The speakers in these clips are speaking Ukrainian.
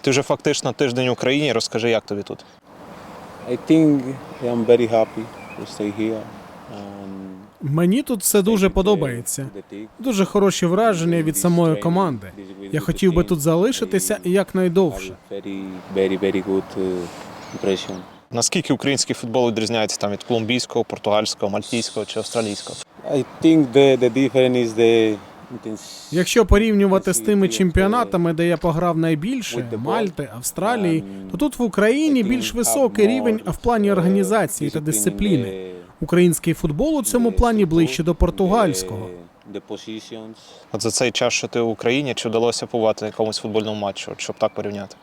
Ти вже фактично тиждень в Україні. Розкажи, як тобі тут? I think I'm very happy to stay here. Мені тут все дуже подобається. Дуже хороші враження від самої команди. Я хотів би тут залишитися якнайдовше. Uh. Наскільки український футбол відрізняється там від колумбійського, португальського, мальтійського чи австралійського? I think the, the difference is the. Якщо порівнювати з тими чемпіонатами, де я пограв найбільше Мальти, Австралії, то тут в Україні більш високий рівень в плані організації та дисципліни. Український футбол у цьому плані ближче до португальського. Positions. За цей час, що ти в Україні, чи вдалося побувати на якомусь футбольному матчу, щоб так порівняти?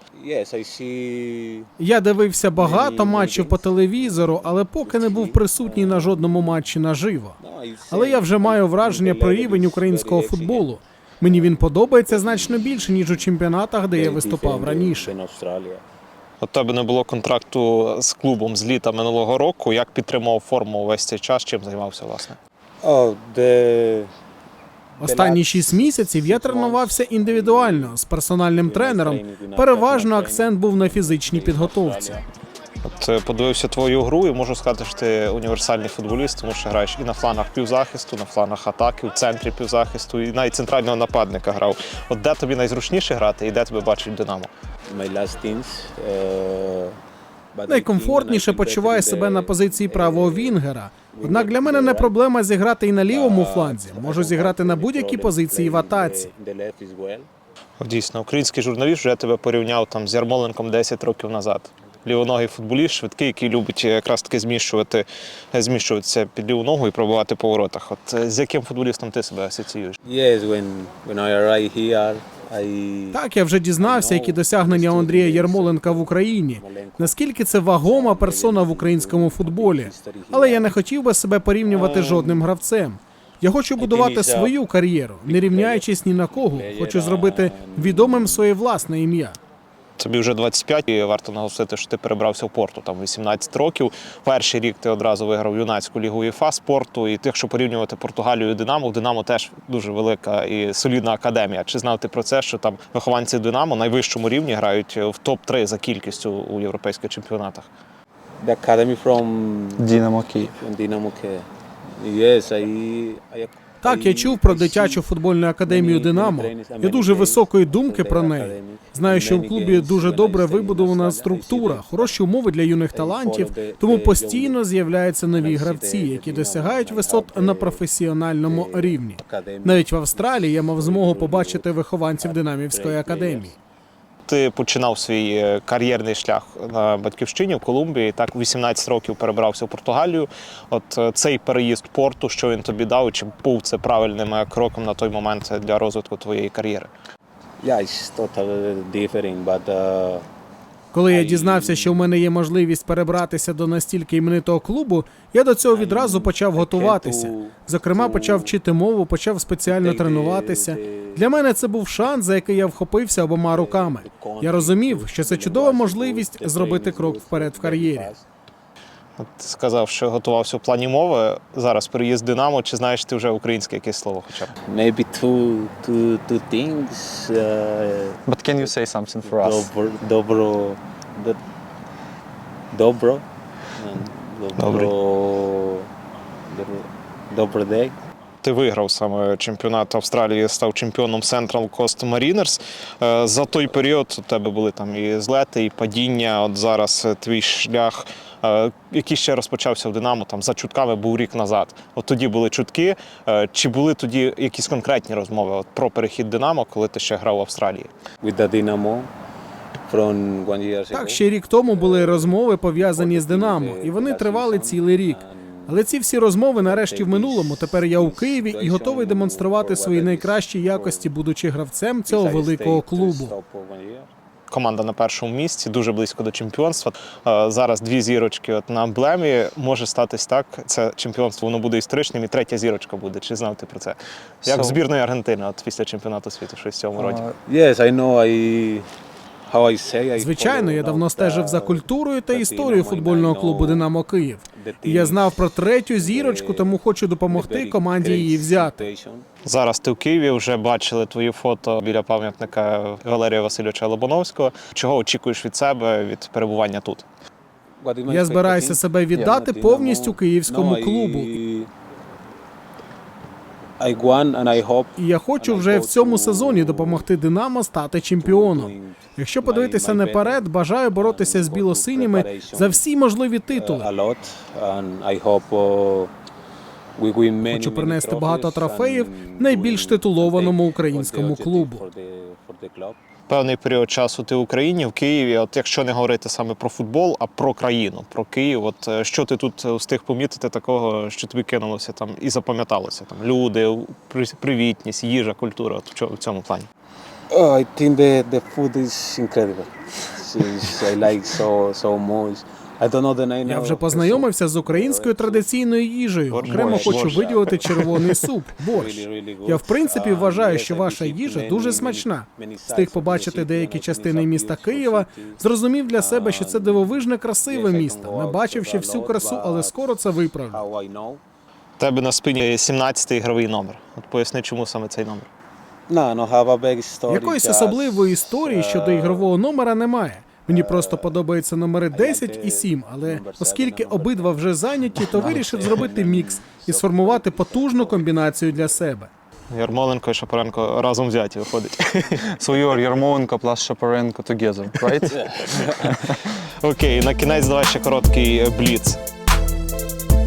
Я дивився багато матчів по телевізору, але поки не був присутній на жодному матчі наживо. Але я вже маю враження про рівень українського футболу. Мені він подобається значно більше, ніж у чемпіонатах, де я виступав раніше. От тебе не було контракту з клубом з літа минулого року. Як підтримував форму весь цей час? Чим займався власне? Oh, the Останні шість місяців я тренувався індивідуально з персональним тренером. Переважно акцент був на фізичній підготовці. От е, подивився твою гру і можу сказати, що ти універсальний футболіст, тому що граєш і на флангах півзахисту, на флангах атаки, в центрі півзахисту, і навіть центрального нападника грав. От де тобі найзручніше грати і де тебе бачить Динамо? my last teams. Uh, I Найкомфортніше почуває себе на позиції правого вінгера. Однак для мене не проблема зіграти і на лівому фланзі. Можу зіграти на будь-якій позиції в атаці. Дійсно, український журналіст вже тебе порівняв там з Ярмоленком 10 років назад. Лівоногий футболіст, швидкий, який любить якраз таки зміщувати, зміщуватися під ліву ногу і пробувати по воротах. От е, з яким футболістом ти себе асоціюєш? Yes, when when I arrived here, Так, я вже дізнався, які досягнення Андрія Ярмоленка в Україні. Наскільки це вагома персона в українському футболі. Але я не хотів би себе порівнювати з жодним гравцем. Я хочу будувати свою кар'єру, не рівняючись ні на кого. Хочу зробити відомим своє власне ім'я. Тобі вже 25, і варто наголосити, що ти перебрався в порту там 18 років. Перший рік ти одразу виграв юнацьку лігу УЄФА спорту. І якщо порівнювати Португалію і Динамо, в Динамо теж дуже велика і солідна академія. Чи знав ти про це, що там вихованці Динамо на найвищому рівні грають в топ-3 за кількістю у європейських чемпіонатах? the academy from Dynamo Kyiv. from Dynamo Kiev. Yes, I, I Так, я чув про дитячу футбольну академію Динамо. Я дуже високої думки про неї. Знаю, що в клубі дуже добре вибудована структура, хороші умови для юних талантів, тому постійно з'являються нові гравці, які досягають висот на професіональному рівні. Навіть в Австралії я мав змогу побачити вихованців динамівської академії. Ти починав свій е, кар'єрний шлях на батьківщині в Колумбії. Так, 18 років перебрався в Португалію. От е, цей переїзд порту, що він тобі дав, чи був це правильним е, кроком на той момент для розвитку твоєї кар'єри? Yeah, it's totally different, but uh, Коли я дізнався, що в мене є можливість перебратися до настільки іменитого клубу, я до цього відразу почав готуватися. Зокрема, почав вчити мову, почав спеціально тренуватися. Для мене це був шанс, за який я вхопився обома руками. Я розумів, що це чудова можливість зробити крок вперед в кар'єрі. От ти сказав, що готувався в плані мови. Зараз переїзд Динамо. Чи знаєш ти вже українське якесь слово? Хоча б maybe two, two, two things. Uh, But can you say something for us? Добро. Добро. Добро. Добро. Добро. добрий день. Ти виграв саме чемпіонат Австралії, став чемпіоном Central Coast Mariners. Е, За той період у тебе були там і злети, і падіння. От зараз е, твій шлях, е, який ще розпочався в Динамо, там за чутками був рік назад. От тоді були чутки. Чи були тоді якісь конкретні розмови от про перехід Динамо, коли ти ще грав в Австралії? Так, ще рік тому були розмови пов'язані з Динамо, і вони тривали цілий рік. Але ці всі розмови нарешті в минулому. Тепер я у Києві і готовий демонструвати свої найкращі якості, будучи гравцем цього великого клубу. Команда на першому місці, дуже близько до чемпіонства. Е, Зараз дві зірочки от на емблемі. Може статись так. Це чемпіонство воно буде історичним, і третя зірочка буде. Чи знав ти про це? Як So- збірної Аргентини, от після чемпіонату світу, щось в цьому роді. Uh, Yes, I know. I Звичайно, я давно стежив за культурою та історією футбольного клубу Динамо Київ. я знав про третю зірочку, тому хочу допомогти команді її взяти. Зараз ти в Києві вже бачили твої фото біля пам'ятника Валерія Васильовича Лобановського. Чого очікуєш від себе від перебування тут? Я збираюся себе віддати повністю київському клубу. I won and I hope І я хочу вже в цьому сезоні допомогти Динамо стати чемпіоном. Якщо подивитися наперед, бажаю боротися з білосиніми за всі можливі титули. uh, Хочу принести багато трофеїв найбільш титулованому українському клубу. Певний період часу ти в Україні, в Києві. От якщо не говорити саме про футбол, а про країну, про Київ. От е, що ти тут е, встиг помітити такого, що тобі кинулося там і запам'яталося? Там люди, привітність, їжа, культура. От в цьому плані. Oh, I think the, the food is incredible. I like so so much. Я вже познайомився з українською традиційною їжею. Окремо хочу виділити червоний суп, борщ. Я в принципі вважаю, що ваша їжа дуже смачна. Встиг побачити деякі частини міста Києва. Зрозумів для себе, що це Um, дивовижне красиве місто. go Не бачив ще всю красу, але скоро це виправлю. Тебе на спині 17-й ігровий номер. От поясни, чому саме цей номер. Якоїсь особливої історії щодо uh, ігрового номера немає. Мені просто подобаються номери 10 і 7, але оскільки обидва вже зайняті, то вирішив зробити мікс і сформувати потужну комбінацію для себе. Ярмоленко і Шапаренко разом взяті виходить. So you are Yarmolenko plus Shaparenko together, right? Окей, на кінець давай ще короткий е, бліц.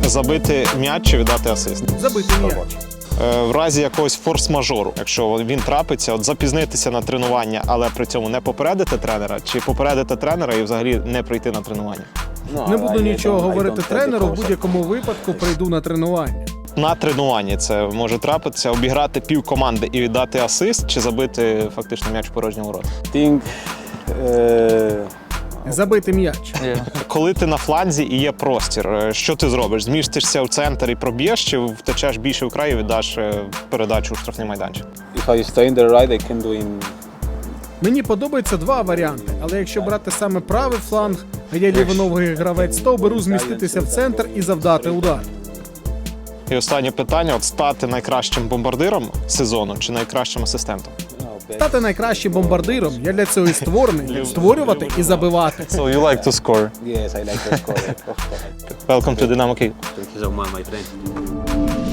Забити м'яч чи віддати асист. Забити м'яч. Е, В разі якогось форс-мажору, якщо він трапиться, от запізнитися на тренування, але при цьому не попередити тренера, чи попередити тренера і взагалі не прийти на тренування. Не буду нічого говорити тренеру. В будь-якому випадку прийду на тренування. На тренуванні це може трапитися, обіграти пів команди і віддати асист, чи забити фактично м'яч в порожньому think uh, Забити м'яч. yeah. Коли ти на фланзі і є простір, е, що ти зробиш? Змістишся в центр і проб'єш, чи втечеш більше в край і віддаш е, передачу у штрафний майданчик? if I stay in the right, I can do in Мені подобаються два варіанти, але якщо брати саме правий фланг, а я лівоногий гравець, то беру зміститися в центр і завдати удар. І останнє питання: от стати найкращим бомбардиром сезону чи найкращим асистентом? Стати найкращим бомбардиром. Я для цього і створений створювати і забивати. So you like to score. Yes, I like to score. Welcome to Dynamo Kyiv. Thank you so much, my friend.